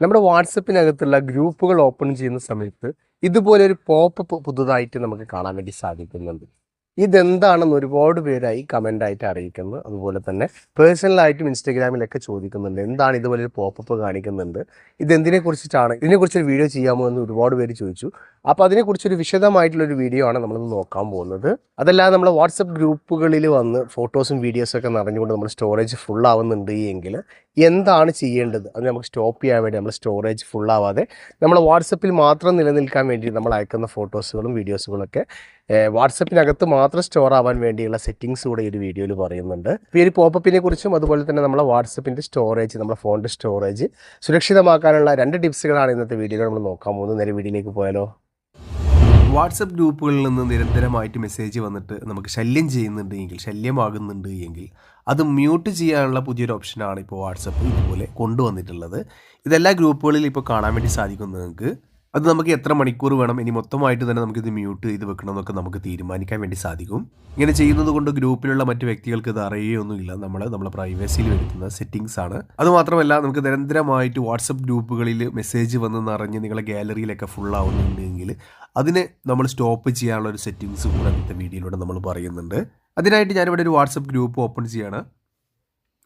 നമ്മുടെ വാട്സപ്പിനകത്തുള്ള ഗ്രൂപ്പുകൾ ഓപ്പൺ ചെയ്യുന്ന സമയത്ത് ഇതുപോലെ ഒരു പോപ്പപ്പ് പുതുതായിട്ട് നമുക്ക് കാണാൻ വേണ്ടി സാധിക്കുന്നുണ്ട്. ഇതെന്താണെന്ന് ഒരുപാട് പേരായി കമന്റ് ആയിട്ട് അറിയിക്കുന്നു. അതുപോലെ തന്നെ പേഴ്സണലായിട്ടും ഇൻസ്റ്റാഗ്രാമിലൊക്കെ ചോദിക്കുന്നുണ്ട്. എന്താണ് ഇതുപോലെ ഒരു പോപ്പപ്പ് കാണിക്കുന്നുണ്ട്? ഇതെന്തിനെ കുറിച്ചിട്ടാണ് ഇതിനെക്കുറിച്ചൊരു വീഡിയോ ചെയ്യാമോ എന്ന് ഒരുപാട് പേര് ചോദിച്ചു. അപ്പോൾ അതിനെക്കുറിച്ചൊരു വിശദമായിട്ടുള്ളൊരു വീഡിയോ ആണ് നമ്മളിന്ന് നോക്കാൻ പോകുന്നത്. അതല്ലാതെ നമ്മൾ വാട്സപ്പ് ഗ്രൂപ്പുകളിൽ വന്ന് ഫോട്ടോസും വീഡിയോസും ഒക്കെ നിറഞ്ഞുകൊണ്ട് നമ്മൾ സ്റ്റോറേജ് ഫുൾ ആവുന്നുണ്ട് എങ്കിൽ എന്താണ് ചെയ്യേണ്ടത്? അത് നമുക്ക് സ്റ്റോപ്പ് ചെയ്യാൻ വേണ്ടി നമ്മൾ സ്റ്റോറേജ് ഫുൾ ആവാതെ നമ്മൾ വാട്സപ്പിൽ മാത്രം നിലനിൽക്കാൻ വേണ്ടി നമ്മൾ അയക്കുന്ന ഫോട്ടോസുകളും വീഡിയോസുകളൊക്കെ വാട്സപ്പിനകത്ത് മാത്രം സ്റ്റോർ ആവാൻ വേണ്ടിയുള്ള സെറ്റിങ്സ് കൂടെ ഈ ഒരു വീഡിയോയിൽ പറയുന്നുണ്ട്. ഈ ഒരു പോപ്പപ്പിനെ കുറിച്ചും അതുപോലെ തന്നെ നമ്മളെ വാട്സപ്പിന്റെ സ്റ്റോറേജ് നമ്മുടെ ഫോണിന്റെ സ്റ്റോറേജ് സുരക്ഷിതമാക്കാനുള്ള രണ്ട് ടിപ്സുകളാണ് ഇന്നത്തെ വീഡിയോയിൽ നമ്മൾ നോക്കാൻ പോകുന്നത്. നേരെ വീഡിയോയിലേക്ക് പോയാലോ? വാട്സപ്പ് ഗ്രൂപ്പുകളിൽ നിന്ന് നിരന്തരമായിട്ട് മെസ്സേജ് വന്നിട്ട് നമുക്ക് ശല്യം ചെയ്യുന്നുണ്ട് എങ്കിൽ ശല്യമാകുന്നുണ്ട് എങ്കിൽ അത് മ്യൂട്ട് ചെയ്യാനുള്ള പുതിയൊരു ഓപ്ഷനാണ് ഇപ്പോൾ വാട്സപ്പ് ഇതുപോലെ കൊണ്ടുവന്നിട്ടുള്ളത്. ഇതെല്ലാ ഗ്രൂപ്പുകളിൽ ഇപ്പോൾ കാണാൻ വേണ്ടി സാധിക്കും നിങ്ങൾക്ക്. അത് നമുക്ക് എത്ര മണിക്കൂർ വേണം? ഇനി മൊത്തമായിട്ട് തന്നെ നമുക്കിത് മ്യൂട്ട് ചെയ്ത് വെക്കണം എന്നൊക്കെ നമുക്ക് തീരുമാനിക്കാൻ വേണ്ടി സാധിക്കും. ഇങ്ങനെ ചെയ്യുന്നത് കൊണ്ട് ഗ്രൂപ്പിലുള്ള മറ്റു വ്യക്തികൾക്ക് ഇത് അറിയുകയൊന്നുമില്ല നമ്മൾ നമ്മളെ പ്രൈവസിയിൽ വരുത്തുന്ന സെറ്റിംഗ്സ് ആണ്. അതുമാത്രമല്ല നമുക്ക് നിരന്തരമായിട്ട് വാട്സപ്പ് ഗ്രൂപ്പുകളിൽ മെസ്സേജ് വന്ന് നിറഞ്ഞ് നിങ്ങളെ ഗാലറിയിലൊക്കെ ഫുൾ ആവുന്നുണ്ടെങ്കിൽ അതിനെ നമ്മൾ സ്റ്റോപ്പ് ചെയ്യാനുള്ള ഒരു സെറ്റിങ്സ് കൂടെ ഇന്നത്തെ വീഡിയോയിലൂടെ നമ്മൾ പറയുന്നുണ്ട്. അതിനായിട്ട് ഞാനിവിടെ ഒരു വാട്സപ്പ് ഗ്രൂപ്പ് ഓപ്പൺ ചെയ്യാണ്.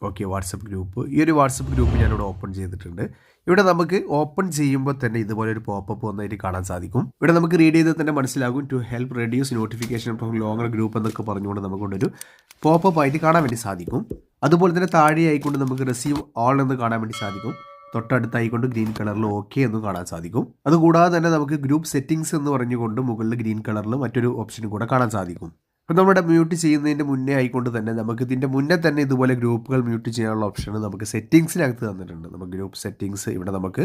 Okay WhatsApp group. ഈ ഒരു വാട്സപ്പ് ഗ്രൂപ്പ് ഞാനിവിടെ ഓപ്പൺ ചെയ്തിട്ടുണ്ട്. ഇവിടെ നമുക്ക് ഓപ്പൺ ചെയ്യുമ്പോൾ തന്നെ ഇതുപോലെ ഒരു പോപ്പപ്പ് വന്നായിട്ട് കാണാൻ സാധിക്കും. ഇവിടെ നമുക്ക് റീഡ് ചെയ്ത് തന്നെ മനസ്സിലാകും. To help reduce notification from longer group എന്നൊക്കെ പറഞ്ഞുകൊണ്ട് നമുക്കൊണ്ടൊരു പോപ്പപ്പ് ആയിട്ട് കാണാൻ വേണ്ടി സാധിക്കും. അതുപോലെ തന്നെ താഴെ ആയിക്കൊണ്ട് നമുക്ക് റിസീവ് ഓൾ എന്ന് കാണാൻ വേണ്ടി സാധിക്കും. തൊട്ടടുത്തായിക്കൊണ്ട് ഗ്രീൻ കളറിൽ ഓക്കെ എന്ന് കാണാൻ സാധിക്കും. അതുകൂടാതെ തന്നെ നമുക്ക് ഗ്രൂപ്പ് സെറ്റിംഗ്സ് എന്ന് പറഞ്ഞുകൊണ്ട് മുകളിൽ ഗ്രീൻ കളറിൽ മറ്റൊരു ഓപ്ഷനും കൂടെ കാണാൻ സാധിക്കും. അപ്പോൾ നമ്മുടെ മ്യൂട്ട് ചെയ്യുന്നതിന്റെ മുന്നേ ആയിക്കൊണ്ട് തന്നെ നമുക്ക് ഇതിന്റെ മുന്നേ തന്നെ ഇതുപോലെ ഗ്രൂപ്പുകൾ മ്യൂട്ട് ചെയ്യാനുള്ള ഓപ്ഷൻ നമുക്ക് സെറ്റിങ്സിനകത്ത് തന്നിട്ടുണ്ട്. നമുക്ക് ഗ്രൂപ്പ് സെറ്റിങ്സ് ഇവിടെ നമുക്ക്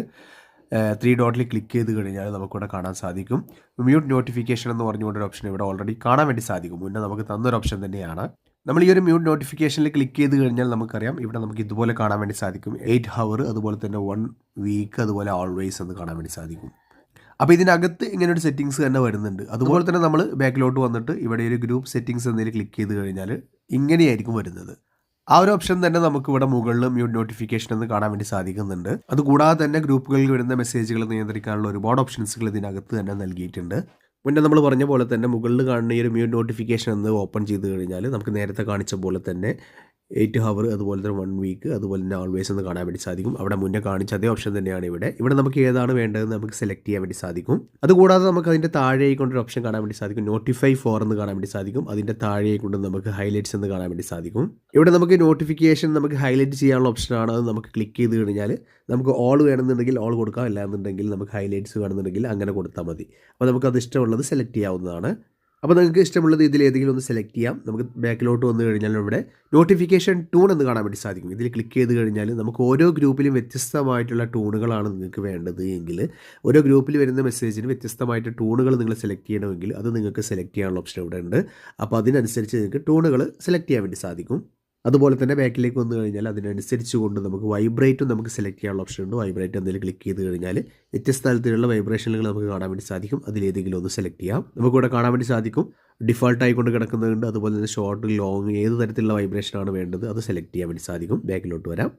ത്രീ ഡോട്ടിൽ ക്ലിക്ക് ചെയ്ത് കഴിഞ്ഞാൽ നമുക്കിവിടെ കാണാൻ സാധിക്കും. മ്യൂട്ട് നോട്ടിഫിക്കേഷൻ എന്ന് പറഞ്ഞുകൊണ്ടൊരു ഓപ്ഷൻ ഇവിടെ ഓൾറെഡി കാണാൻ വേണ്ടി സാധിക്കും. മുന്നേ നമുക്ക് തന്നൊരു ഓപ്ഷൻ തന്നെയാണ്. നമ്മൾ ഈ ഒരു മ്യൂട്ട് നോട്ടിഫിക്കേഷനിൽ ക്ലിക്ക് ചെയ്ത് കഴിഞ്ഞാൽ നമുക്കറിയാം ഇവിടെ നമുക്ക് ഇതുപോലെ കാണാൻ വേണ്ടി സാധിക്കും. എയ്റ്റ് ഹവർ അതുപോലെ തന്നെ വൺ വീക്ക് അതുപോലെ ഓൾവേസ് എന്ന് കാണാൻ വേണ്ടി സാധിക്കും. അപ്പോൾ ഇതിനകത്ത് ഇങ്ങനെ ഒരു സെറ്റിങ്സ് തന്നെ വരുന്നുണ്ട്. അതുപോലെ തന്നെ നമ്മൾ ബാക്കിലോട്ട് വന്നിട്ട് ഇവിടെ ഒരു ഗ്രൂപ്പ് സെറ്റിങ്സ് എന്നതിൽ ക്ലിക്ക് ചെയ്ത് കഴിഞ്ഞാൽ ഇങ്ങനെയായിരിക്കും വരുന്നത്. ആ ഒരു ഓപ്ഷൻ തന്നെ നമുക്ക് ഇവിടെ മുകളിൽ മ്യൂട്ട് നോട്ടിഫിക്കേഷൻ എന്ന് കാണാൻ വേണ്ടി സാധിക്കുന്നുണ്ട്. അതുകൂടാതെ തന്നെ ഗ്രൂപ്പുകളിൽ വരുന്ന മെസ്സേജുകൾ നിയന്ത്രിക്കാനുള്ള ഒരുപാട് ഓപ്ഷൻസുകൾ ഇതിനകത്ത് തന്നെ നൽകിയിട്ടുണ്ട്. മുന്നേ നമ്മൾ പറഞ്ഞ പോലെ തന്നെ മുകളിൽ കാണുന്ന ഈ ഒരു മ്യൂട്ട് നോട്ടിഫിക്കേഷൻ എന്ന് ഓപ്പൺ ചെയ്ത് കഴിഞ്ഞാൽ നമുക്ക് നേരത്തെ കാണിച്ച പോലെ തന്നെ എയ്റ്റ് ഹവർ അതുപോലെ തന്നെ വൺ വീക്ക് അതുപോലെ തന്നെ ഓൾവേസ് എന്ന് കാണാൻ വേണ്ടി സാധിക്കും. അവിടെ മുന്നേ കാണിച്ച അതേ ഓപ്ഷൻ തന്നെയാണ് ഇവിടെ. ഇവിടെ നമുക്ക് ഏതാണ് വേണ്ടതെന്ന് നമുക്ക് സെലക്ട് ചെയ്യാൻ വേണ്ടി സാധിക്കും. അതുകൂടാതെ നമുക്ക് അതിന്റെ താഴെ കൊണ്ടൊരു ഓപ്ഷൻ കാണാൻ വേണ്ടി സാധിക്കും. നോട്ടിഫൈ ഫോർ എന്ന് കാണാൻ വേണ്ടി സാധിക്കും. അതിന്റെ താഴേക്കൊണ്ട് കൊണ്ട് നമുക്ക് ഹൈലൈറ്റ്സ് എന്ന് കാണാൻ വേണ്ടി സാധിക്കും. ഇവിടെ നമുക്ക് നോട്ടിഫിക്കേഷൻ നമുക്ക് ഹൈലൈറ്റ് ചെയ്യാനുള്ള ഓപ്ഷനാണ് അത് നമുക്ക് ക്ലിക്ക് ചെയ്ത് കഴിഞ്ഞാൽ നമുക്ക് ഓൾ വേണമെന്നുണ്ടെങ്കിൽ ഓൾ കൊടുക്കാം. അല്ലാന്നുണ്ടെങ്കിൽ നമുക്ക് ഹൈലൈറ്റ്സ് വേണമെന്നുണ്ടെങ്കിൽ അങ്ങനെ കൊടുത്താൽ മതി. അപ്പോൾ നമുക്ക് അത് ഇഷ്ടമുള്ളത് സെലക്ട് ചെയ്യാവുന്നതാണ്. അപ്പോൾ നിങ്ങൾക്ക് ഇഷ്ടമുള്ളത് ഇതിൽ ഏതെങ്കിലും ഒന്ന് സെലക്ട് ചെയ്യാം. നമുക്ക് ബാക്കിലോട്ട് വന്നു കഴിഞ്ഞാൽ ഇവിടെ നോട്ടിഫിക്കേഷൻ ടൂൺ എന്ന് കാണാൻ വേണ്ടി സാധിക്കും. ഇതിൽ ക്ലിക്ക് ചെയ്ത് കഴിഞ്ഞാൽ നമുക്ക് ഓരോ ഗ്രൂപ്പിലും വ്യത്യസ്തമായിട്ടുള്ള ടൂണുകളാണ് നിങ്ങൾക്ക് വേണ്ടത് എങ്കിൽ ഓരോ ഗ്രൂപ്പിൽ വരുന്ന മെസ്സേജിന് വ്യത്യസ്തമായിട്ട് ടൂണുകൾ നിങ്ങൾ സെലക്ട് ചെയ്യണമെങ്കിൽ അത് നിങ്ങൾക്ക് സെലക്ട് ചെയ്യാനുള്ള ഓപ്ഷൻ ഇവിടെ ഉണ്ട്. അപ്പോൾ അതിനനുസരിച്ച് നിങ്ങൾക്ക് ടൂണുകൾ സെലക്ട് ചെയ്യാൻ വേണ്ടി സാധിക്കും. അതുപോലെ തന്നെ ബാക്കിലേക്ക് വന്നു കഴിഞ്ഞാൽ അതിനനുസരിച്ച് കൊണ്ട് നമുക്ക് വൈബ്രേറ്റും നമുക്ക് സെലക്ട് ചെയ്യാനുള്ള ഓപ്ഷൻ ഉണ്ട്. വൈബ്രേറ്റ് എന്തെങ്കിലും ക്ലിക്ക് ചെയ്ത് കഴിഞ്ഞാൽ വ്യത്യസ്ത തരത്തിലുള്ള വൈബ്രേഷനുകൾ നമുക്ക് കാണാൻ വേണ്ടി സാധിക്കും. അതിലേതെങ്കിലും ഒന്ന് സെലക്ട് ചെയ്യാം. നമുക്കിവിടെ കാണാൻ വേണ്ടി സാധിക്കും. ഡിഫോൾട്ടായി കൊണ്ട് അതുപോലെ തന്നെ ഷോർട്ട് ലോങ് ഏത് തരത്തിലുള്ള വൈബ്രേഷനാണ് വേണ്ടത് അത് സെലക്ട് ചെയ്യാൻ വേണ്ടി സാധിക്കും. ബാക്കിലോട്ട് വരാം.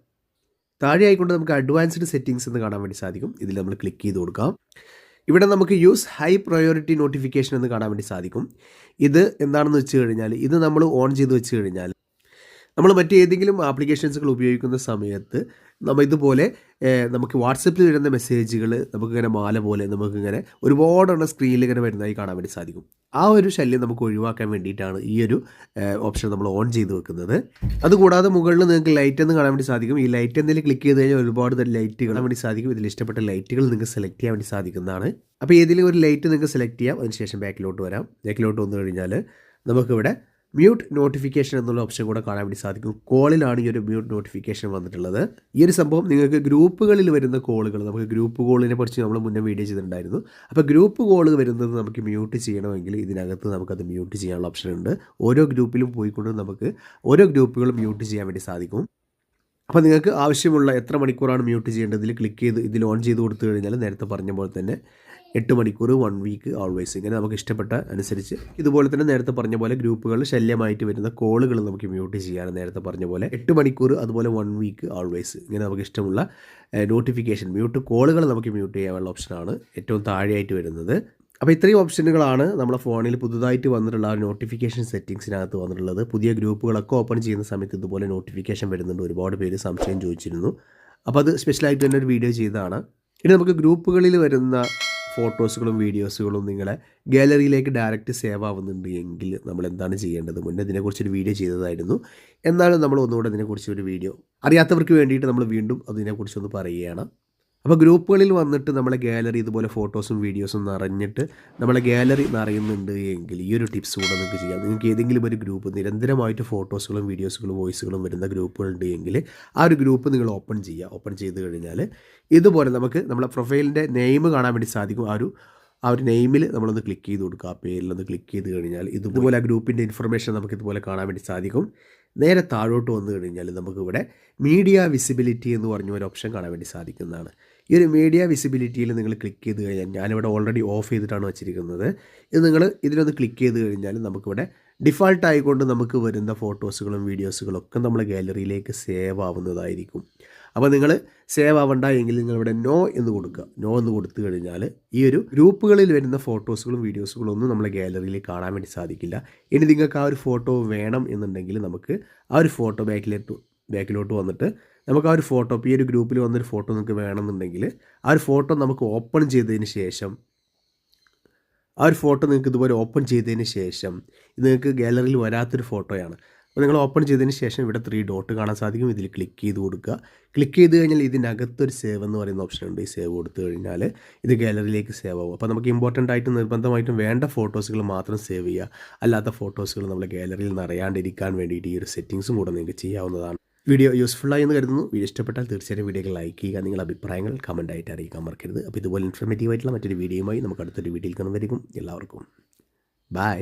താഴെ ആയിക്കൊണ്ട് നമുക്ക് അഡ്വാൻസ്ഡ് സെറ്റിംഗ്സ് എന്ന് കാണാൻ വേണ്ടി സാധിക്കും. ഇതിൽ നമ്മൾ ക്ലിക്ക് ചെയ്ത് കൊടുക്കാം. ഇവിടെ നമുക്ക് യൂസ് ഹൈ പ്രയോറിറ്റി നോട്ടിഫിക്കേഷൻ എന്ന് കാണാൻ വേണ്ടി സാധിക്കും. ഇത് എന്താണെന്ന് വെച്ച് കഴിഞ്ഞാൽ ഇത് നമ്മൾ ഓൺ ചെയ്ത് വെച്ച് കഴിഞ്ഞാൽ നമ്മൾ മറ്റേതെങ്കിലും ആപ്ലിക്കേഷൻസുകൾ ഉപയോഗിക്കുന്ന സമയത്ത് നമ്മൾ ഇതുപോലെ നമുക്ക് വാട്സപ്പിൽ വരുന്ന മെസ്സേജുകൾ നമുക്കിങ്ങനെ മാല പോലെ നമുക്കിങ്ങനെ ഒരുപാടെണ്ണം സ്ക്രീനിൽ ഇങ്ങനെ വരുന്നതായി കാണാൻ വേണ്ടി സാധിക്കും. ആ ഒരു ശല്യം നമുക്ക് ഒഴിവാക്കാൻ വേണ്ടിയിട്ടാണ് ഈ ഒരു ഓപ്ഷൻ നമ്മൾ ഓൺ ചെയ്ത് വെക്കുന്നത്. അതുകൂടാതെ മുകളിൽ നിങ്ങൾക്ക് ലൈറ്റ് എന്ന് കാണാൻ വേണ്ടി സാധിക്കും. ഈ ലൈറ്റ് എന്നതിൽ ക്ലിക്ക് ചെയ്ത് കഴിഞ്ഞാൽ ഒരുപാട് ലൈറ്റ് കാണാൻ വേണ്ടി സാധിക്കും. ഇതിൽ ഇഷ്ടപ്പെട്ട ലൈറ്റുകൾ നിങ്ങൾക്ക് സെലക്ട് ചെയ്യാൻ വേണ്ടി സാധിക്കുന്നതാണ്. അപ്പോൾ ഏതെങ്കിലും ഒരു ലൈറ്റ് നിങ്ങൾക്ക് സെലക്ട് ചെയ്യാം. അതിനുശേഷം ബാക്കിലോട്ട് വരാം. ബാക്കിലോട്ട് വന്നു കഴിഞ്ഞാൽ നമുക്കിവിടെ മ്യൂട്ട് നോട്ടിഫിക്കേഷൻ എന്നുള്ള ഓപ്ഷൻ കൂടെ കാണാൻ വേണ്ടി സാധിക്കും. കോളിലാണ് ഈ ഒരു മ്യൂട്ട് നോട്ടിഫിക്കേഷൻ വന്നിട്ടുള്ളത്. ഈ ഒരു സംഭവം നിങ്ങൾക്ക് ഗ്രൂപ്പുകളിൽ വരുന്ന കോളുകൾ നമുക്ക് ഗ്രൂപ്പ് കോളിനെ കുറിച്ച് നമ്മൾ മുന്നേ വീഡിയോ ചെയ്തിട്ടുണ്ടായിരുന്നു. അപ്പോൾ ഗ്രൂപ്പ് കോൾ വരുന്നത് നമുക്ക് മ്യൂട്ട് ചെയ്യണമെങ്കിൽ ഇതിനകത്ത് നമുക്കത് മ്യൂട്ട് ചെയ്യാനുള്ള ഓപ്ഷൻ ഉണ്ട്. ഓരോ ഗ്രൂപ്പിലും പോയിക്കൊണ്ട് നമുക്ക് ഓരോ ഗ്രൂപ്പുകളും മ്യൂട്ട് ചെയ്യാൻ വേണ്ടി സാധിക്കും. അപ്പോൾ നിങ്ങൾക്ക് ആവശ്യമുള്ള എത്ര മണിക്കൂറാണ് മ്യൂട്ട് ചെയ്യേണ്ടത്? ഇതിൽ ക്ലിക്ക് ചെയ്ത് ഇതിൽ ഓൺ ചെയ്ത് കൊടുത്തു കഴിഞ്ഞാൽ നേരത്തെ പറഞ്ഞ പോലെ തന്നെ എട്ട് മണിക്കൂർ വൺ വീക്ക് ഓൾവേസ് ഇങ്ങനെ നമുക്ക് ഇഷ്ടപ്പെട്ട അനുസരിച്ച് ഇതുപോലെ തന്നെ നേരത്തെ പറഞ്ഞ പോലെ ഗ്രൂപ്പുകൾ ശല്യമായിട്ട് വരുന്ന കോളുകൾ നമുക്ക് മ്യൂട്ട് ചെയ്യാൻ നേരത്തെ പറഞ്ഞ പോലെ എട്ട് മണിക്കൂർ അതുപോലെ വൺ വീക്ക് ഓൾവേസ് ഇങ്ങനെ നമുക്ക് ഇഷ്ടമുള്ള നോട്ടിഫിക്കേഷൻ മ്യൂട്ട് കോളുകൾ നമുക്ക് മ്യൂട്ട് ചെയ്യാനുള്ള ഓപ്ഷനാണ് ഏറ്റവും താഴെയായിട്ട് വരുന്നത്. അപ്പോൾ ഇത്രയും ഓപ്ഷനുകളാണ് നമ്മുടെ ഫോണിൽ പുതുതായിട്ട് വന്നിട്ടുള്ള ആ നോട്ടിഫിക്കേഷൻ സെറ്റിങ്സിനകത്ത് വന്നിട്ടുള്ളത്. പുതിയ ഗ്രൂപ്പുകളൊക്കെ ഓപ്പൺ ചെയ്യുന്ന സമയത്ത് ഇതുപോലെ നോട്ടിഫിക്കേഷൻ വരുന്നുണ്ട്. ഒരുപാട് പേര് സംശയം ചോദിച്ചിരുന്നു. അപ്പോൾ അത് സ്പെഷ്യലായിട്ട് തന്നെ ഒരു വീഡിയോ ചെയ്തതാണ്. ഇനി നമുക്ക് ഗ്രൂപ്പുകളിൽ വരുന്ന ഫോട്ടോസുകളും വീഡിയോസുകളും നിങ്ങളെ ഗാലറിയിലേക്ക് ഡയറക്റ്റ് സേവ് ആവുന്നുണ്ട് എങ്കിൽ നമ്മൾ എന്താണ് ചെയ്യേണ്ടത്? മുന്നേ ഇതിനെക്കുറിച്ചൊരു വീഡിയോ ചെയ്തതായിരുന്നു. എന്നാലും നമ്മൾ ഒന്നുകൂടെ ഇതിനെക്കുറിച്ചൊരു വീഡിയോ അറിയാത്തവർക്ക് വേണ്ടിയിട്ട് നമ്മൾ വീണ്ടും അതിനെക്കുറിച്ചൊന്ന് പറയുകയാണ്. അപ്പോൾ ഗ്രൂപ്പുകളിൽ വന്നിട്ട് നമ്മളെ ഗാലറി ഇതുപോലെ ഫോട്ടോസും വീഡിയോസും നിറഞ്ഞിട്ട് നമ്മളെ ഗാലറി നിറയുന്നുണ്ട് എങ്കിൽ ഈ ഒരു ടിപ്സ് കൂടെ നിങ്ങൾക്ക് ചെയ്യാം. നിങ്ങൾക്ക് ഏതെങ്കിലും ഒരു ഗ്രൂപ്പ് നിരന്തരമായിട്ട് ഫോട്ടോസുകളും വീഡിയോസുകളും വോയിസുകളും വരുന്ന ഗ്രൂപ്പുകളുണ്ട് എങ്കിൽ ആ ഒരു ഗ്രൂപ്പ് നിങ്ങൾ ഓപ്പൺ ചെയ്യുക. ഓപ്പൺ ചെയ്ത് കഴിഞ്ഞാൽ ഇതുപോലെ നമുക്ക് നമ്മളെ പ്രൊഫൈലിന്റെ നെയിം കാണാൻ വേണ്ടി സാധിക്കും. ആ ഒരു ആ ഒരു നെയിമിൽ നമ്മളൊന്ന് ക്ലിക്ക് ചെയ്ത് കൊടുക്കുക. ആ പേരിലൊന്ന് ക്ലിക്ക് ചെയ്ത് കഴിഞ്ഞാൽ ഇതുപോലെ ആ ഗ്രൂപ്പിന്റെ ഇൻഫർമേഷൻ നമുക്ക് ഇതുപോലെ കാണാൻ വേണ്ടി സാധിക്കും. നേരെ താഴോട്ട് വന്നു കഴിഞ്ഞാൽ നമുക്കിവിടെ മീഡിയ വിസിബിലിറ്റി എന്ന് പറഞ്ഞ ഒരു ഓപ്ഷൻ കാണാൻ വേണ്ടി സാധിക്കുന്നതാണ്. ഈ ഒരു മീഡിയ വിസിബിലിറ്റിയിൽ നിങ്ങൾ ക്ലിക്ക് ചെയ്ത് കഴിഞ്ഞാൽ ഞാനിവിടെ ഓൾറെഡി ഓഫ് ചെയ്തിട്ടാണ് വെച്ചിരിക്കുന്നത്. ഇത് നിങ്ങൾ ഇതിനൊന്ന് ക്ലിക്ക് ചെയ്ത് കഴിഞ്ഞാൽ നമുക്കിവിടെ ഡിഫാൾട്ട് ആയിക്കൊണ്ട് നമുക്ക് വരുന്ന ഫോട്ടോസുകളും വീഡിയോസുകളും ഒക്കെ നമ്മൾ ഗാലറിയിലേക്ക് സേവ് ആവുന്നതായിരിക്കും. അപ്പോൾ നിങ്ങൾ സേവ് ആവണ്ട എങ്കിൽ നിങ്ങളിവിടെ നോ എന്ന് കൊടുക്കുക. നോ എന്ന് കൊടുത്തു കഴിഞ്ഞാൽ ഈ ഒരു ഗ്രൂപ്പുകളിൽ വരുന്ന ഫോട്ടോസുകളും വീഡിയോസുകളും ഒന്നും നമ്മളെ ഗാലറിയിൽ കാണാൻ വേണ്ടി സാധിക്കില്ല. ഇനി നിങ്ങൾക്ക് ആ ഒരു ഫോട്ടോ വേണം എന്നുണ്ടെങ്കിൽ നമുക്ക് ആ ഒരു ഫോട്ടോ ബാക്കിലേക്ക് ബാക്കിലോട്ട് വന്നിട്ട് നമുക്ക് ആ ഒരു ഫോട്ടോ ഈ ഒരു ഗ്രൂപ്പിൽ വന്നൊരു ഫോട്ടോ നിങ്ങൾക്ക് വേണമെന്നുണ്ടെങ്കിൽ ആ ഒരു ഫോട്ടോ നമുക്ക് ഓപ്പൺ ചെയ്തതിന് ശേഷം ആ ഒരു ഫോട്ടോ നിങ്ങൾക്ക് ഇതുപോലെ ഓപ്പൺ ചെയ്തതിന് ശേഷം ഇത് നിങ്ങൾക്ക് ഗാലറിയിൽ വരാത്തൊരു ഫോട്ടോയാണ്. അപ്പോൾ നിങ്ങൾ ഓപ്പൺ ചെയ്തതിന് ശേഷം ഇവിടെ ത്രീ ഡോട്ട് കാണാൻ സാധിക്കും. ഇതിൽ ക്ലിക്ക് ചെയ്ത് കൊടുക്കുക. ക്ലിക്ക് ചെയ്ത് കഴിഞ്ഞാൽ ഇതിനകത്തൊരു സേവ് എന്ന് പറയുന്ന ഓപ്ഷൻ ഉണ്ട്. ഈ സേവ് കൊടുത്തു കഴിഞ്ഞാൽ ഇത് ഗാലറിയിലേക്ക് സേവ് ആവും. അപ്പോൾ നമുക്ക് ഇമ്പോർട്ടന്റ് ആയിട്ട് നിർബന്ധമായിട്ടും വേണ്ട ഫോട്ടോസുകൾ മാത്രം സേവ് ചെയ്യുക. അല്ലാത്ത ഫോട്ടോസുകൾ നമ്മൾ ഗാലറിയിൽ നിറയാണ്ടിരിക്കാൻ വേണ്ടിയിട്ട് ഈ ഒരു സെറ്റിങ്സും കൂടെ നിങ്ങൾക്ക് ചെയ്യാവുന്നതാണ്. വീഡിയോ യൂസ്ഫുള്ളായി എന്ന് കരുതുന്നു. വീഡിയോ ഇഷ്ടപ്പെട്ടാൽ തീർച്ചയായും വീഡിയോകൾ ലൈക്ക് ചെയ്യുക നിങ്ങളുടെ അഭിപ്രായങ്ങൾ കമന്റ് ആയിട്ട് അറിയിക്കാൻ മറക്കരുത്. അപ്പോൾ ഇതുപോലെ ഇൻഫർമേറ്റീവ് ആയിട്ടുള്ള മറ്റൊരു വീഡിയോയുമായി നമുക്ക് അടുത്തൊരു വീഡിയോയിൽ കാണുന്നതായിരിക്കും. എല്ലാവർക്കും. ബൈ